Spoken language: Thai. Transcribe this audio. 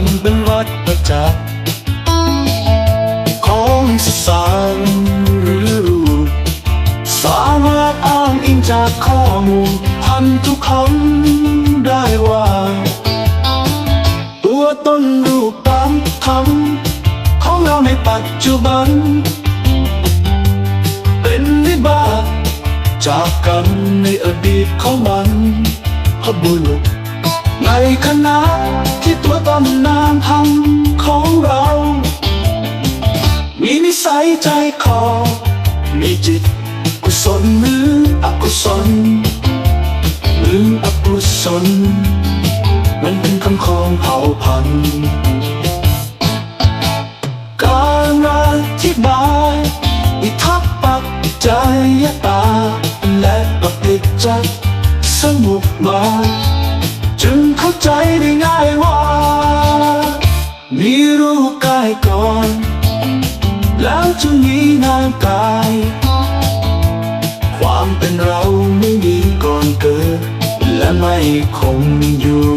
มันเป็นวัฏจักรของสารหรือรูปสามารถอ้างอิงจากข้อมูลพันทุกคำได้ว่า ตัวต้นรูปตามคำของเราในปัจจุบัน เป็นวิบากจากกันในอดีตของมันพบุรุษ ในคณะที่ตัวตำนานทำของเรา มีนิสัยใจคอ มีจิตกุศลหรืออกุศลหรืออกุศลมันเป็นคำของเผ่าพันธุ์การอธิบายอิทัปปักใจยตาและปฏิจจสมุปบาท จึงเข้าใจได้ง่ายว่า มีรูปกายก่อน แล้วจึงมีนามกาย ความเป็นเราไม่มีก่อนเกิด และไม่คงอยู่